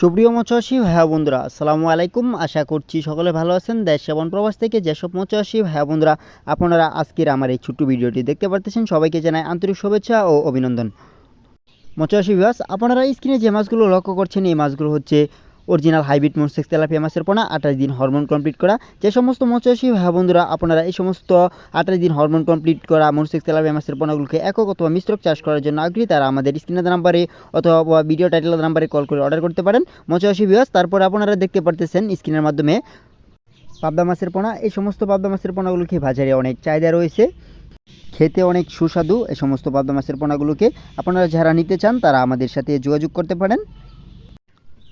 সুপ্রিয় মৎস্যচাষী ভাইয়া বন্ধুরা, আসসালামু আলাইকুম। আশা করছি সকলে ভালো আছেন। দেশ সেবন প্রবাস থেকে যেসব মৎস্যচাষী ভাইয়া বন্ধুরা আপনারা আজকের আমার এই ছোট্ট ভিডিওটি দেখতে পারতেছেন, সবাইকে জানাই আন্তরিক শুভেচ্ছা ও অভিনন্দন। মৎস্যচাষী বিভাস আপনারা স্ক্রিনে যে মাছগুলো লক্ষ্য করছেন, এই মাছগুলো হচ্ছে অরিজিনাল হাইব্রিড মনসেক্স তেলাপিয়া মাছের পোনা, আঠাশ দিন হরমোন কমপ্লিট করা। যে সমস্ত মৎস্যচাষী ভাই বন্ধুরা, আপনারা এই সমস্ত আঠাশ দিন হরমোন কমপ্লিট করা মনসেক্স তেলাপিয়া মাছের পোনাগুলোকে একক অথবা মিশ্রক চাষ করার জন্য আগ্রহী, তারা আমাদের স্ক্রিনের নাম্বারে অথবা ভিডিও টাইটেলের নাম্বারে কল করে অর্ডার করতে পারেন। মৎস্যচাষী বিভাস তারপর আপনারা দেখতে পারতেছেন স্ক্রিনের মাধ্যমে পাবদা মাছের পোনা। এই সমস্ত পাবদা মাছের পোনাগুলোকে বাজারে অনেক চাহিদা রয়েছে, খেতে অনেক সুস্বাদু। এই সমস্ত পাবদা মাছের পোনাগুলোকে আপনারা যারা নিতে চান, তারা আমাদের সাথে যোগাযোগ করতে পারেন।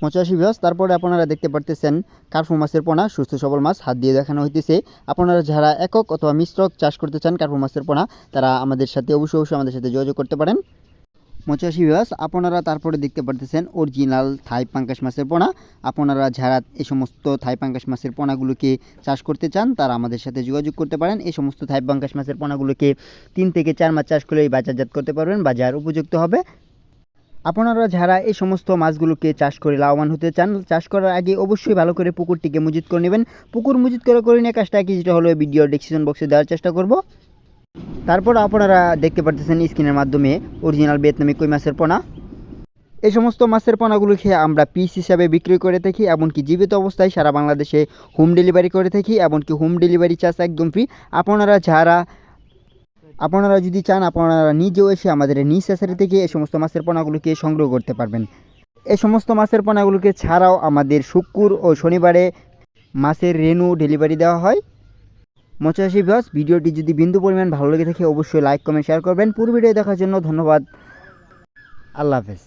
পঁচাশি বিহস তারপরে আপনারা দেখতে পারতেছেন কার্ফু মাছের পোনা, সুস্থ সবল মাছ, হাত দিয়ে দেখানো হইতেছে। আপনারা যারা একক অথবা মিশ্রক চাষ করতে চান কার্ফু মাছের পোনা, তারা আমাদের সাথে অবশ্যই অবশ্যই আমাদের সাথে যোগাযোগ করতে পারেন। পঁচাশি বিহস আপনারা তারপরে দেখতে পারতেছেন অরিজিনাল থাই পাঙ্কাশ মাছের পোনা। আপনারা যারা এই সমস্ত থাই পাঙ্কাশ মাছের পোনাগুলোকে চাষ করতে চান, তারা আমাদের সাথে যোগাযোগ করতে পারেন। এই সমস্ত থাই পাঙ্কাশ মাছের পোনাগুলোকে তিন থেকে চার মাস চাষ করলেই বাজারজাত করতে পারবেন। বাজার উপযুক্ত হবে। আপনারা যারা এই সমস্ত মাছগুলোকে চাষ করে লাভবান হতে চান, চাষ করার আগে অবশ্যই ভালো করে পুকুরটিকে মজুত করে নেবেন। পুকুর মজুত করে করে নিয়ে কাজটা কি যেটা হলো ভিডিও ডিসক্রিপশন বক্সে দেওয়ার চেষ্টা করব। তারপর আপনারা দেখতে পারতেছেন স্ক্রিনের মাধ্যমে অরিজিনাল ভিয়েতনামি কই মাছের পোনা। এই সমস্ত মাছের পোনাগুলো খেয়ে আমরা পিস হিসাবে বিক্রি করে থাকি, এমনকি জীবিত অবস্থায় সারা বাংলাদেশে হোম ডেলিভারি করে থাকি, এমনকি হোম ডেলিভারি চার্জ একদম ফ্রি আপনারা যারা আপনারা যদি চান, আপনারা নিজেও এসে আমাদের নিজ অ্যাসারি থেকে এই সমস্ত মাছের পোনাগুলোকে সংগ্রহ করতে পারবেন। এই সমস্ত মাছের পোনাগুলোকে ছাড়াও আমাদের শুক্র ও শনিবারে মাছের রেনু ডেলিভারি দেওয়া হয়। মচাশি ভাস ভিডিওটি যদি বিন্দু পরিমাণ ভালো লেগে থাকে, অবশ্যই লাইক, কমেন্ট, শেয়ার করবেন। পুরো ভিডিও দেখার জন্য ধন্যবাদ। আল্লাহ হাফেজ।